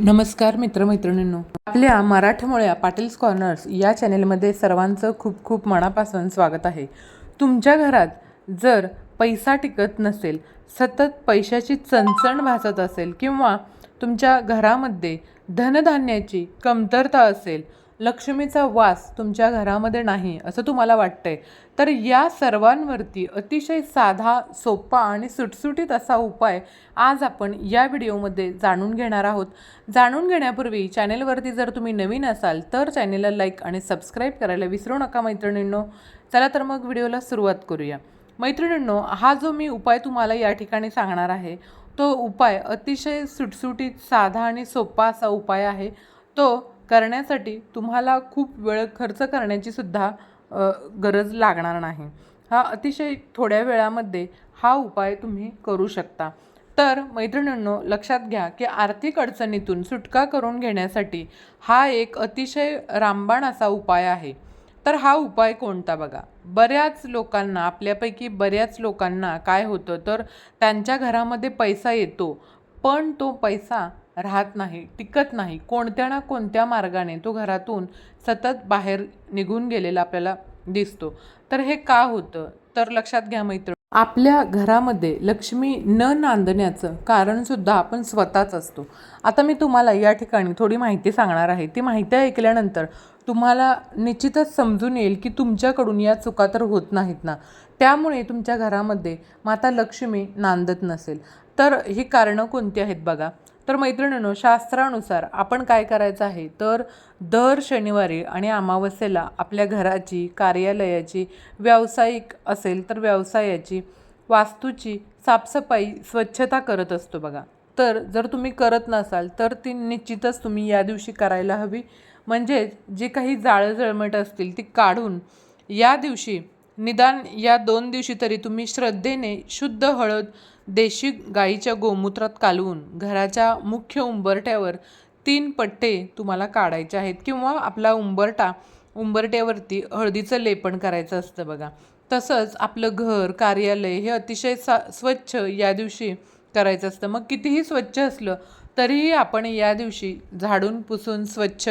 नमस्कार मित्रमैत्रिणींनो. आपल्या मराठमोळ्या पाटील्स कॉर्नर्स या चॅनेलमध्ये सर्वांचं खूप खूप मनापासून स्वागत आहे. तुमच्या घरात जर पैसा टिकत नसेल सतत पैशाची चणचण भासत असेल किंवा तुमच्या घरामध्ये धनधान्याची कमतरता असेल लक्ष्मीचा वास तुमच्या घरामध्ये नाही असं तुम्हाला वाटतंय. तर या सर्वांवरती अतिशय साधा सोपा आणि सुटसुटीत असा उपाय आज आपण या व्हिडिओमध्ये जाणून घेणार आहोत. जाणून घेण्यापूर्वी चॅनेलवरती जर तुम्ही नवीन असाल तर चॅनेलला लाईक आणि सबस्क्राईब करायला विसरू नका मैत्रिणींनो. चला तर मग व्हिडिओला सुरुवात करूया. मैत्रिणींनो हा जो मी उपाय तुम्हाला या ठिकाणी सांगणार आहे तो उपाय अतिशय सुटसुटीत साधा आणि सोपा असा उपाय आहे. तो करण्यासाठी तुम्हाला खूप वेळ खर्च करण्याची सुद्धा गरज लागणार नाही. हा अतिशय थोड्या वेळामध्ये हा उपाय तुम्ही करू शकता. तर मैत्रिणींनो लक्षात घ्या की आर्थिक अडचणीतून सुटका करून घेण्यासाठी हा एक अतिशय रामबाण असा उपाय आहे. तर हा उपाय कोणता बघा? बऱ्याच लोकांना आपल्यापैकी बऱ्याच लोकांना काय होतं? तर त्यांच्या घरामध्ये पैसा येतो पण तो पैसा राहत नाही टिकत नाही कोणत्या ना कोणत्या मार्गाने तो घरातून सतत बाहेर निघून गेलेला आपल्याला दिसतो. तर हे का होतं? तर लक्षात घ्या मैत्र आपल्या घरामध्ये लक्ष्मी न नांदण्याचं कारणसुद्धा आपण स्वतःच असतो. आता मी तुम्हाला या ठिकाणी थोडी माहिती सांगणार आहे. ती माहिती ऐकल्यानंतर तुम्हाला निश्चितच समजून येईल की तुमच्याकडून या चुका तर होत नाहीत ना. त्यामुळे तुमच्या घरामध्ये माता लक्ष्मी नांदत नसेल. तर ही कारणं कोणती आहेत बघा. तर मैत्रिणींनो शास्त्रानुसार आपण काय करायचं आहे? तर दर शनिवारी आणि अमावस्येला आपल्या घराची कार्यालयाची व्यावसायिक असेल तर व्यवसायाची वास्तूची साफसफाई स्वच्छता करत असतो बघा. तर जर तुम्ही करत नसाल तर ती निश्चितच तुम्ही या दिवशी करायला हवी. म्हणजेच जे काही जाळं जळमट असतील ती काढून या दिवशी निदान या दोन दिवशी तरी तुम्ही श्रद्धेने शुद्ध हळद देशी गाईच्या गोमूत्रात कालवून घराच्या मुख्य उंबरट्यावर तीन पट्टे तुम्हाला काढायचे आहेत किंवा आपला उंबरटा उंबरट्यावरती हळदीचं लेपन करायचं असतं बघा. तसंच आपलं घर कार्यालय हे अतिशय सा स्वच्छ या दिवशी करायचं असतं. मग कितीही स्वच्छ असलं तरीही आपण या दिवशी झाडून पुसून स्वच्छ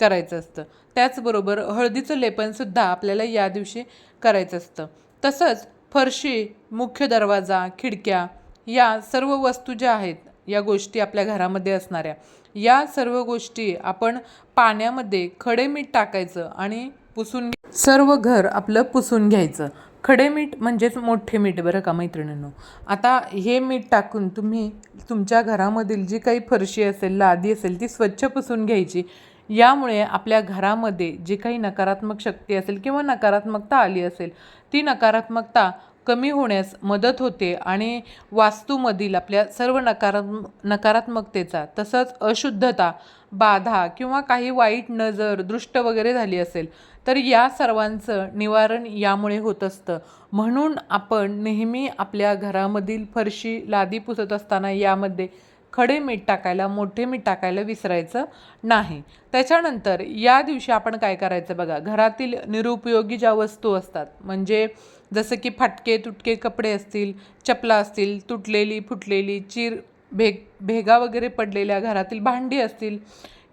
करायचं असतं. त्याचबरोबर हळदीचं लेपनसुद्धा आपल्याला या दिवशी करायचं असतं. तसंच फरशी मुख्य दरवाजा खिडक्या या सर्व वस्तू ज्या आहेत या गोष्टी आपल्या घरामध्ये असणाऱ्या या सर्व गोष्टी आपण पाण्यामध्ये खडे मीठ टाकायचं आणि पुसून सर्व घर आपलं पुसून घ्यायचं. खडे मीठ म्हणजेच मोठे मीठ बरं का मैत्रिणींनो? आता हे मीठ टाकून तुम्ही तुमच्या घरामधील जी काही फरशी असेल लादी असेल ती स्वच्छ पुसून घ्यायची. यामुळे आपल्या घरामध्ये जी काही नकारात्मक शक्ती असेल किंवा नकारात्मकता आली असेल ती नकारात्मकता कमी होण्यास मदत होते आणि वास्तूमधील आपल्या सर्व नकारात्म नकारात्मकतेचा तसंच अशुद्धता बाधा किंवा काही वाईट नजर दृष्ट वगैरे झाली असेल तर या सर्वांचं निवारण यामुळे होत असतं. म्हणून आपण नेहमी आपल्या घरामधील फरशी लादी पुसत असताना यामध्ये खडे मीठ टाकायला मोठे मीठ टाकायला विसरायचं नाही. त्याच्यानंतर या दिवशी आपण काय करायचं बघा घरातील निरुपयोगी ज्या वस्तू असतात म्हणजे जसं की फाटके तुटके कपडे असतील चपला असतील तुटलेली फुटलेली चीर भेग भेगा वगैरे पडलेल्या घरातील भांडी असतील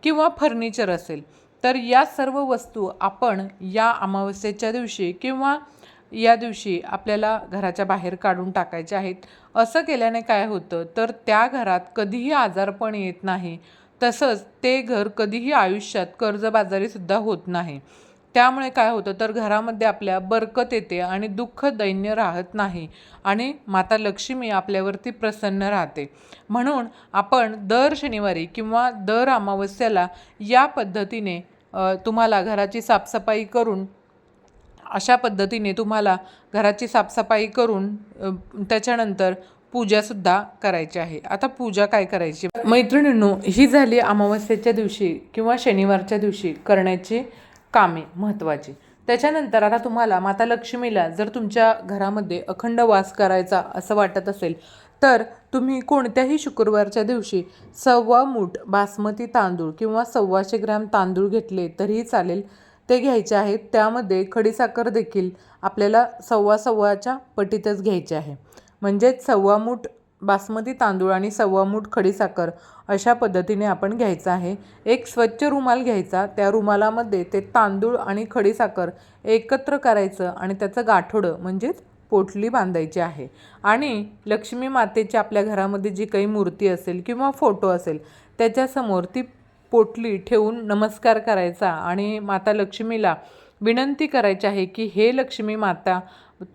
किंवा फर्निचर असेल तर या सर्व वस्तू आपण या अमावस्येच्या दिवशी किंवा या दिवशी आपल्याला घराच्या बाहेर काढून टाकायचे आहेत. असं केल्याने काय होतं? तर त्या घरात कधीही आजारपण येत नाही. तसंच ते घर कधीही आयुष्यात कर्जबाजारीसुद्धा होत नाही. त्यामुळे काय होतं? तर घरामध्ये आपल्या बरकत येते आणि दुःख दैन्य राहत नाही आणि माता लक्ष्मी आपल्यावरती प्रसन्न राहते. म्हणून आपण दर शनिवारी किंवा दर अमावस्याला या पद्धतीने तुम्हाला घराची साफसफाई करून अशा पद्धतीने तुम्हाला घराची साफसफाई करून त्याच्यानंतर पूजासुद्धा करायची आहे. आता पूजा काय करायची? मैत्रिणींनो ही झाली अमावस्येच्या दिवशी किंवा शनिवारच्या दिवशी करण्याची कामे महत्त्वाची. त्याच्यानंतर आता तुम्हाला माता लक्ष्मीला जर तुमच्या घरामध्ये अखंड वास करायचा असं वाटत असेल तर तुम्ही कोणत्याही शुक्रवारच्या दिवशी सव्वा मूठ बासमती तांदूळ किंवा सव्वाशे ग्रॅम तांदूळ घेतले तरीही चालेल. ते घ्यायचे आहेत. त्यामध्ये खडीसाखर देखील आपल्याला सव्वा सव्वाच्या पटीतच घ्यायचे आहे. म्हणजेच सव्वा मूठ बासमती तांदूळ आणि सव्वा मूठ खडीसाखर अशा पद्धतीने आपण घ्यायचं आहे. एक स्वच्छ रुमाल घ्यायचा. त्या रुमालामध्ये ते तांदूळ आणि खडीसाखर एकत्र करायचं आणि त्याचं गाठोडं म्हणजेच पोटली बांधायची आहे. आणि लक्ष्मी मातेची आपल्या घरामध्ये जी काही मूर्ती असेल किंवा फोटो असेल त्याच्यासमोर ती पोटली ठेवून नमस्कार करायचा आणि माता लक्ष्मीला विनंती करायची आहे की हे लक्ष्मी माता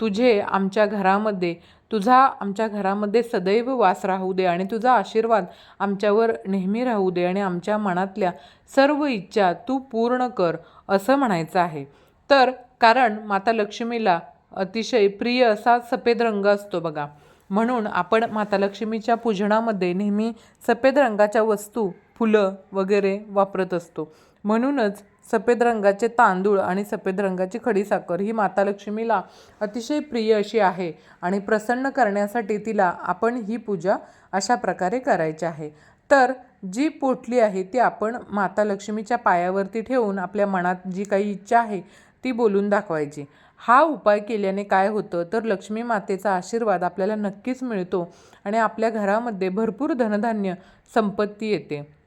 तुझे आमच्या घरामध्ये तुझा आमच्या घरामध्ये सदैव वास राहू दे आणि तुझा आशीर्वाद आमच्यावर नेहमी राहू दे आणि आमच्या मनातल्या सर्व इच्छा तू पूर्ण कर असं म्हणायचं आहे. तर कारण माता लक्ष्मीला अतिशय प्रिय असा सफेद रंग असतो बघा. म्हणून आपण माता लक्ष्मीच्या पूजनामध्ये नेहमी सफेद रंगाच्या वस्तू फुलं वगैरे वापरत असतो. म्हणूनच सफेद रंगाचे तांदूळ आणि सफेद रंगाची खडीसाखर ही माता लक्ष्मीला अतिशय प्रिय अशी आहे आणि प्रसन्न करण्यासाठी तिला आपण ही पूजा अशा प्रकारे करायची आहे. तर जी पोटली आहे ती आपण माता लक्ष्मीच्या पायावरती ठेवून आपल्या मनात जी काही इच्छा आहे ती बोलून दाखवायची. हा उपाय केल्याने काय होतं? तर लक्ष्मी मातेचा आशीर्वाद आपल्याला नक्कीच मिळतो आणि आपल्या घरामध्ये भरपूर धनधान्य संपत्ती येते.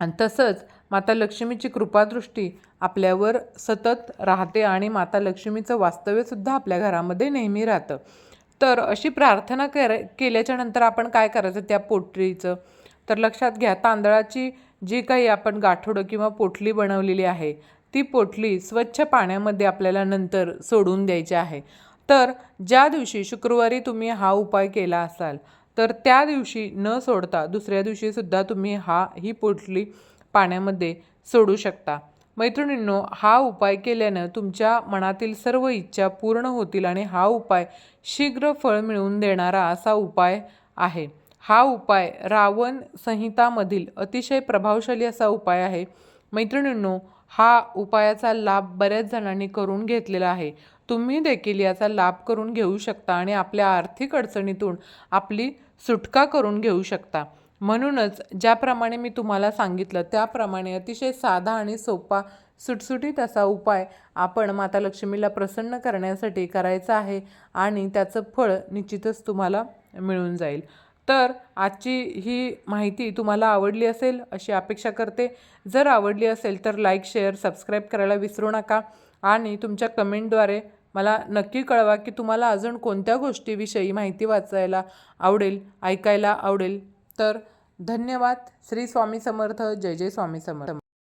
आणि तसंच माता लक्ष्मीची कृपादृष्टी आपल्यावर सतत राहते आणि माता लक्ष्मीचं वास्तव्यसुद्धा आपल्या घरामध्ये नेहमी राहतं. तर अशी प्रार्थना कर केल्याच्यानंतर आपण काय करायचं त्या पोटरीचं? तर लक्षात घ्या तांदळाची जी काही आपण गाठोडं किंवा पोटली बनवलेली आहे ती पोटली स्वच्छ पाण्यामध्ये आपल्याला नंतर सोडून द्यायची आहे. तर ज्या दिवशी शुक्रवारी तुम्ही हा उपाय केला असाल तर त्या दिवशी न सोडता दुसऱ्या दिवशीसुद्धा तुम्ही हा ही पोटली पाण्यामध्ये सोडू शकता. मैत्रिणींनो हा उपाय केल्यानं तुमच्या मनातील सर्व इच्छा पूर्ण होतील आणि हा उपाय शीघ्र फळ मिळवून देणारा असा उपाय आहे. हा उपाय रावण संहितामधील अतिशय प्रभावशाली असा उपाय आहे. मैत्रिणींनो हा उपायाचा लाभ बऱ्याच जणांनी करून घेतलेला आहे. तुम्ही देखील याचा लाभ करून घेऊ शकता आणि आपल्या आर्थिक अडचणीतून आपली सुटका करून घेऊ शकता. म्हणूनच ज्याप्रमाणे मी तुम्हाला सांगितलं त्याप्रमाणे अतिशय साधा आणि सोपा सुटसुटीत असा उपाय आपण माता लक्ष्मीला प्रसन्न करण्यासाठी करायचा आहे आणि त्याचं फळ निश्चितच तुम्हाला मिळून जाईल. तर आजची ही माहिती तुम्हाला आवडली असेल अशी अपेक्षा करते. जर आवडली असेल तर लाईक शेअर सबस्क्राईब करायला विसरू नका आणि तुमच्या कमेंटद्वारे मला नक्की कळवा की तुम्हाला अजून कोणत्या गोष्टीविषयी माहिती वाचायला आवडेल ऐकायला आवडेल. तर धन्यवाद. श्री स्वामी समर्थ. जय जय स्वामी समर्थ.